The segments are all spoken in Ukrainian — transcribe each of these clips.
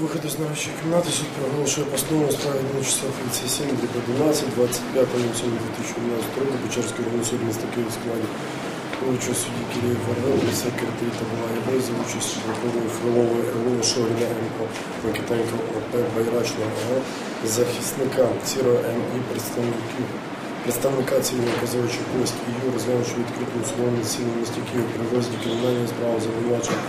Вихід із нарадчої кімнати суд проголошує постанову справі 0637 12 25 2011 року Печерський районний суд міста Київ складі участь судді Кирилів Варвел, секретарі та була ЄБ за участю прокурорів Фролової РУ Шоріна МО, Микитенко ОП, Байрачного ОГ, захисника Сірого МІ, представників представника цивільного позивача Польський ЮР, розглянувши відкритому судовому в місті Київ при розгляді кримінальної справи за обвинувачення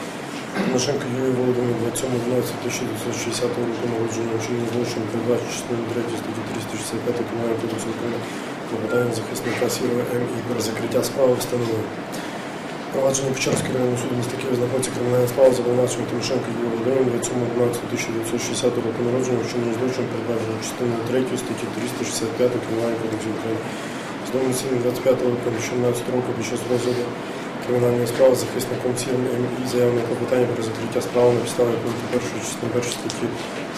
Тимошенко Юрій Володимир 27.12.1960 року народження вчинення злочин передбачення частини 3 статті 365 Кримінального кодексу України клопотання захисника Сірова М. і про закриття справи встановили. Провадження Печерського районного суду міста Києва знаходиться кримінальна справа за обвинуваченням Тимошенко Юрія Володимира 27.12.1960 року народження вчинення злочин передбачення частини 3 статті 365 Кримінального кодексу України. Судовим засіданні 25 липня 2017 року під час розгляду кримінальної справи захисником Сіром МІ заявлене клопотання про закриття справи на підставі пункту першої частини першої статті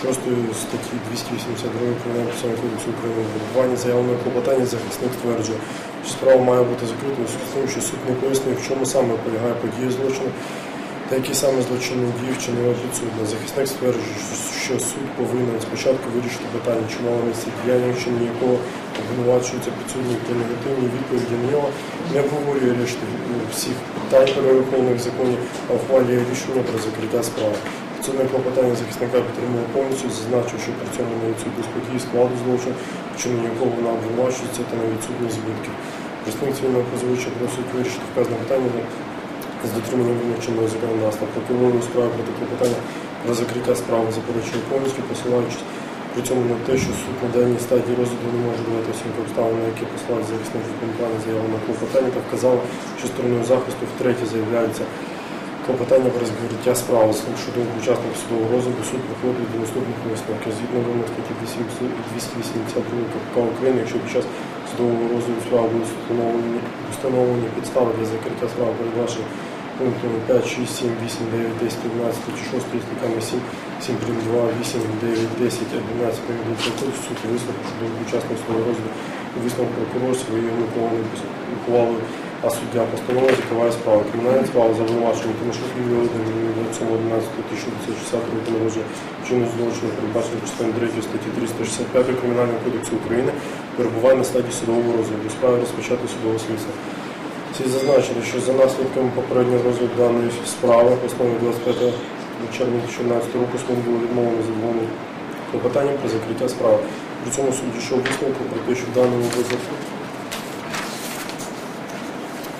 6 статті 282 Кримінального процесуального кодексу України в вибуванні заявленого клопотання захисник стверджує, що справа має бути закритою з тим, що суд не пояснює, в чому саме полягає подія злочину та які саме злочинні дії вчинила підсудна. Захисник стверджує, що суд повинен спочатку вирішити питання, чи мало місце діяння, вчинення якого обвинувачується підсудні та негативні відповіді на нього, не обговорює решти всіх питань перерахованих в законі, а ухвалює рішення про закриття справи. Підсудне клопотання захисника підтримує повністю, зазначивши при цьому на відсутність події складу злочину, вчинення якого вона обвинувачується та на відсутність збитків. Представник цивільного позивача просить вирішити вказане питання з дотриманням вимог чинного законодавства. Прокурору у справі проти клопотання про закриття справи заперечує повністю, посилаючись при цьому на те, що суд на даній стадії розгляду не може давати оцінку обставин, на які посилають захисник виконання заяви на клопотання та вказала, що стороною захисту втретє заявляється клопотання про закриття справи щодо учасників судового розгляду суд приходить до наступних висновків. Згідно вимог статті 282 КПК України, якщо під час судового розгляду справи будуть встановлені, підстави для закриття справи передбачені пунктами 5, 6, 7, 8, 9, 10, 11, статті 6, статтями 7, 7, 3, 2, 8, 9, 10, 11, Кодексу суд висновку щодо учасників судового розгляду висновок прокурор своєю ухвалою, а суддя постанова закриває справу. Кримінальна справа за обвинуваченням Тимошук Юрій Володимир 27.11.1960 року народження вчинення злочину передбачено частиною 3 статті 365 Кримінального кодексу України перебуває на стадії судового розгляду. Справи розпочати судове слідство. Слід зазначити, що за наслідками попереднього розгляду даної справи основі 25 червня 2014 року суд було відмовлено задоволеним клопотанням про закриття справи. При цьому суд дійшов висновку про те, що в даному випадку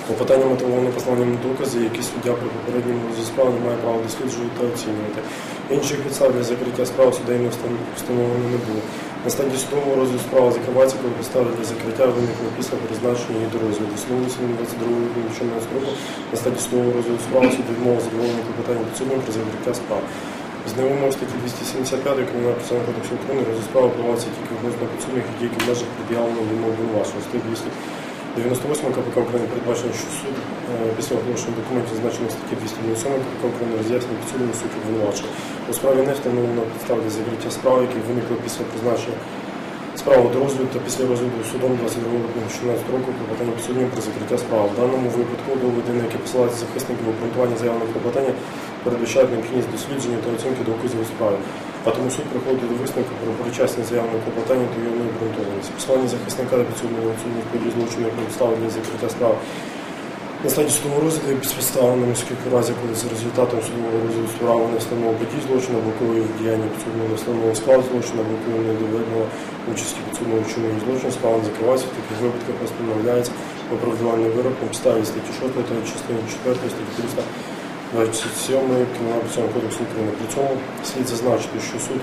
клопотання мотивоване посланням докази, які суддя при попередньому справи не має права досліджувати та оцінювати. Інших підстав для закриття справи судейно встановлено не було. На стадії судового розгляду справа закривається, коли підстави для закриття виникли після призначення її до розгляду. Слово 22 липня 2014 року на стадії судового розгляду справи суд відмовив задоволення клопотання підсудним про закриття справ. З невимог статті 275 Кримінального процесуального кодексу України розгляд справи проводиться тільки відносно підсудних і тільки в межах пред'явленого вимог обвинувачення. Статті 298 КПК України передбачено, що суд е, після оголошення документів, зазначених статті 297 КПК України роз'яснює підсудному суд обвинувачення. У справі не встановлено підстав закриття справи, які виникли після призначення справи до розгляду та після розгляду судом 22 липня 2016 року клопотання підсуднім про закриття справи. В даному випадку доводи, на які посилаються захисників обґрунтування заявленого клопотання, передбачають необхідність дослідження та оцінки доказів у справі. А тому суд приходить до висновку про причасність заявленого клопотання та його необґрунтованість. Посилання захисника та підсудного відсутність подій злочину підстави для закриття справи на стадії судового розгляду підставленими скільки разів, коли за результатом судового розгляду справи не встановлено подій злочину, або коли в діянні підсудного не встановлено склад злочину, або коли не доведено участі підсудного вчинення злочину, справа не закривається, в таких випадках постановляється виправдувальний вирок на підставі статті 6 та частини 4 статті 327 Кримінального кодексу України. При цьому слід зазначити, що суд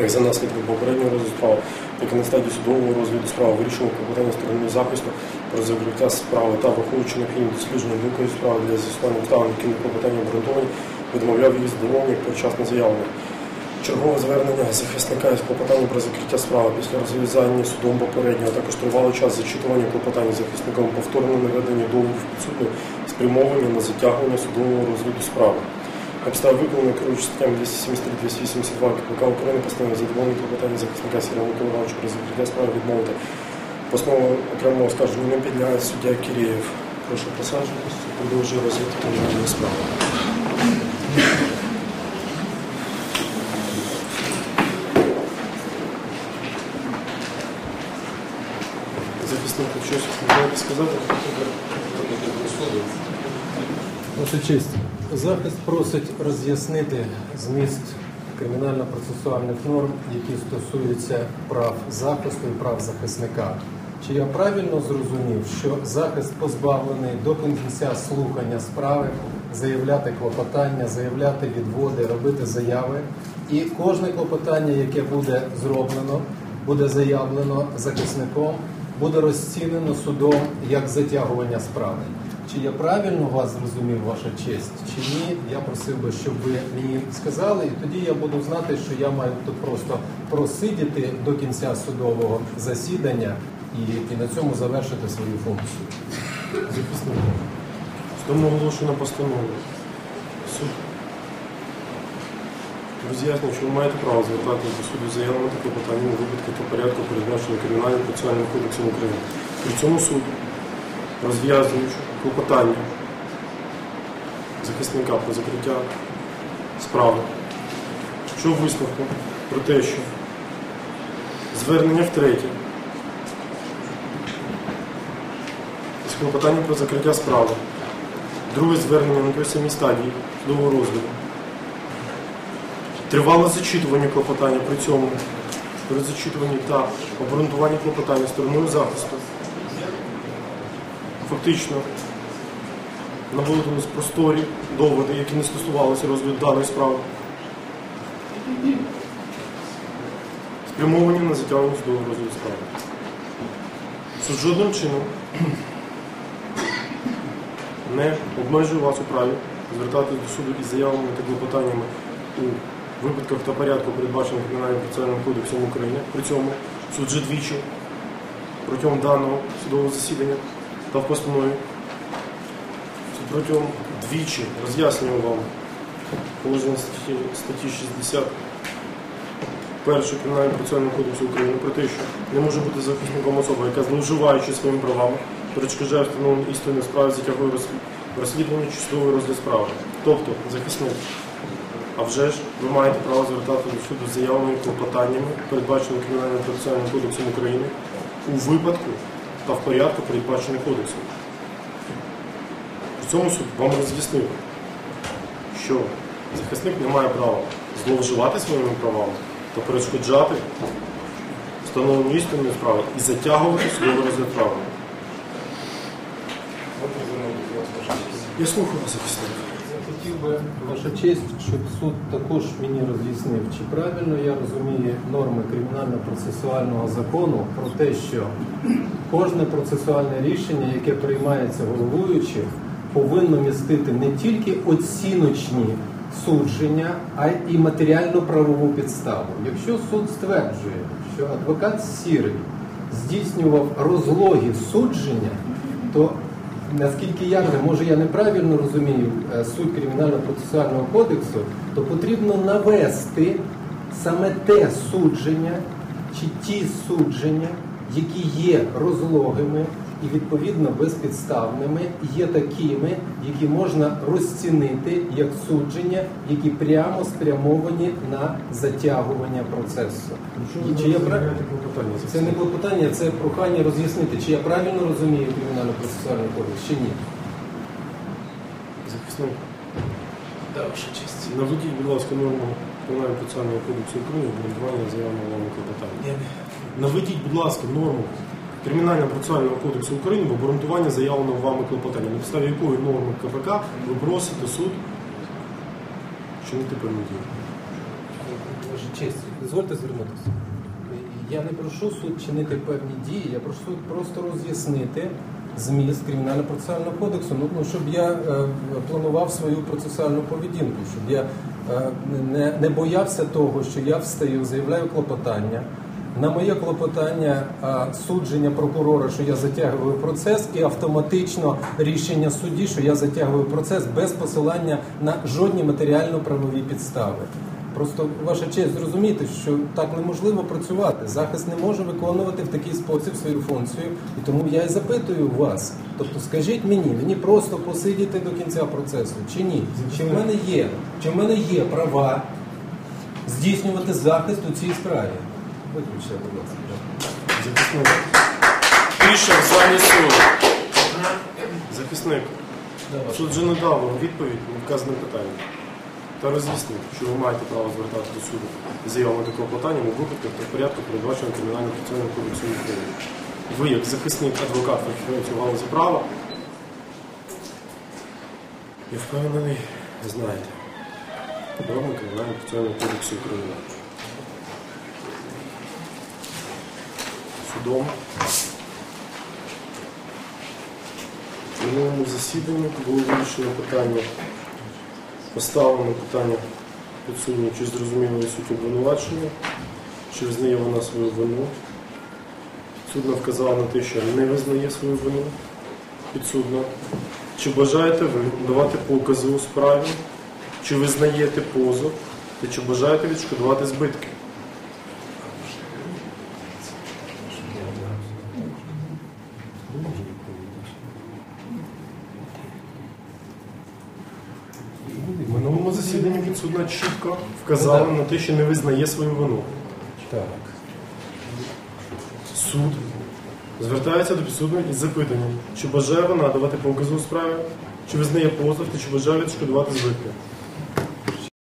як за наслідком попереднього розгляду справи, так і на стадії судового розгляду справи вирішено клопотання сторони захисту про закриття справи та враховуючи необхідні дослідження доказів справи для з'ясування обставин, які на клопотання обґрунтовані, відмовляв їх задоволення як передчасно заявлення. Чергове звернення захисника із клопотання про закриття справи після розв'язання судом попереднього, також тривалий час зачитування клопотання захисником повторне наведення доводів підсудних спрямовані на затягування судового розгляду справи. Обстави виконання керуючи статтями 273-282 КПК України постанови задоволення клопотання захисника Сергія Миколаївича про закриття справи відмовити. Постанова окремого оскарження не підлягає суддя Кирієв. Прошу присаджуватися, продовжує розвитку кримінальної справи. Захисник, щось можете сказати? Ваша честь, захист просить роз'яснити зміст кримінально-процесуальних норм, які стосуються прав захисту і прав захисника. Чи я правильно зрозумів, що захист позбавлений до кінця слухання справи, заявляти клопотання, заявляти відводи, робити заяви, і кожне клопотання, яке буде зроблено, буде заявлено захисником, буде розцінено судом як затягування справи. Чи я правильно вас зрозумів, ваша честь, чи ні? Я просив би, щоб ви мені сказали, і тоді я буду знати, що я маю тут просто просидіти до кінця судового засідання і, і на цьому завершити свою функцію. Захисник. Судом оголошена постанова. Суд роз'яснює, що ви маєте право звертатися до суду заявами та клопотаннями у випадку та порядку, передбаченого Кримінальним процесуальним кодексом України. При цьому суд, розв'язуючи клопотання захисника про закриття справи, що висновку про те, що звернення втретє з клопотанням про закриття справи. Друге звернення на той самій стадії судового розгляду. Тривале зачитування клопотання при цьому, при зачитуванні та обґрунтуванні клопотання стороною захисту. Фактично наводились просторі доводи, які не стосувалися розгляду даної справи. Спрямовані на затягнення судового розгляду справи. Суд жодним чином не обмежує вас у праві звертатись до суду із заявами та клопотаннями у випадках та порядку, передбачених Кримінальним процесуальним кодексом України. При цьому суд вже двічі протягом даного судового засідання та в постанові протягом двічі роз'яснював вам положення статті, статті 60 першого Кримінального процесуального кодексу України про те, що не може бути захисником особа, яка зловживаючи своїми правами, перешкоджає встановленню істини справи, затягує розслідування чи судовий розгляд справи. Тобто захисник. А вже ж ви маєте право звертати до суду з заявами і клопотаннями, передбаченими Кримінальним процесуальним кодексом України, у випадку та в порядку, передбачених кодексом. При цьому суд вам роз'яснив, що захисник не має права зловживати своїми правами та перешкоджати встановленню істинної справи і затягувати судовий розгляд справи. Я слухаю вас, захисник. Я хотів би, ваша честь, щоб суд також мені роз'яснив, чи правильно я розумію норми кримінально-процесуального закону про те, що кожне процесуальне рішення, яке приймається головуючим, повинно містити не тільки оціночні судження, а й матеріально-правову підставу. Якщо суд стверджує, що адвокат Сірий здійснював розлогі судження, то наскільки я не може я неправильно розумію е, суть кримінально-процесуального кодексу, то потрібно навести саме те судження чи ті судження, які є розлогими і відповідно безпідставними, є такими, які можна розцінити як судження, які прямо спрямовані на затягування процесу. І чи я прав- це не клопотання, це прохання роз'яснити, чи я правильно розумію кримінально-процесуальний кодекс, чи ні. Захисник. Да, ваша честь. Наведіть, будь ласка, норму Кримінального процесуального кодексу України обґрунтування заявного вами клопотання. Наведіть, будь ласка, норму Кримінального процесуального кодексу України в обґрунтування заявленого вами клопотання. На підставі якої норми КПК ви просите суд чинити певні дії. Ваша честь, дозвольте звернутися. Я не прошу суд чинити певні дії, я прошу суд просто роз'яснити зміст кримінально-процесуального кодексу, ну, ну, щоб я е, планував свою процесуальну поведінку, щоб я е, не, не боявся того, що я встаю, заявляю клопотання. На моє клопотання судження прокурора, що я затягую процес, і автоматично рішення судді, що я затягую процес без посилання на жодні матеріально-правові підстави. Просто ваша честь зрозуміти, що так неможливо працювати. Захист не може виконувати в такий спосіб свою функцію, і тому я і запитую вас. Тобто, скажіть мені, мені просто посидіти до кінця процесу чи ні? Чи в мене є, чи в мене є права здійснювати захист у цій справі? Виключте, будь ласка. Захисник. тиша в залі суду. Захисник. Суд вже надав вам відповідь на вказане питання. Та роз'яснив, що ви маєте право звертати до суду з заявами такого клопотання у випадках та в порядку передбаченого кримінальним процесуальним кодексом України. Ви, як захисник, адвокат фахівець у галузі права, я впевнений, знаєте. Норми кримінального процесуального кодексу України. Судом В минулому засіданні було вирішено питання, поставлено питання підсудню, чи зрозуміло суть обвинувачення, чи визнає вона свою вину. Підсудна вказала на те, що не визнає свою вину підсудна. Чи бажаєте ви давати покази у справі, чи визнаєте позов, та чи бажаєте відшкодувати збитки? В минулому засіданні підсудна чітко вказала на те, що не визнає свою вину. Так. Суд звертається до підсудної із запитанням, чи бажає вона давати покази у справі, чи визнає позов, та чи бажає відшкодувати збитки.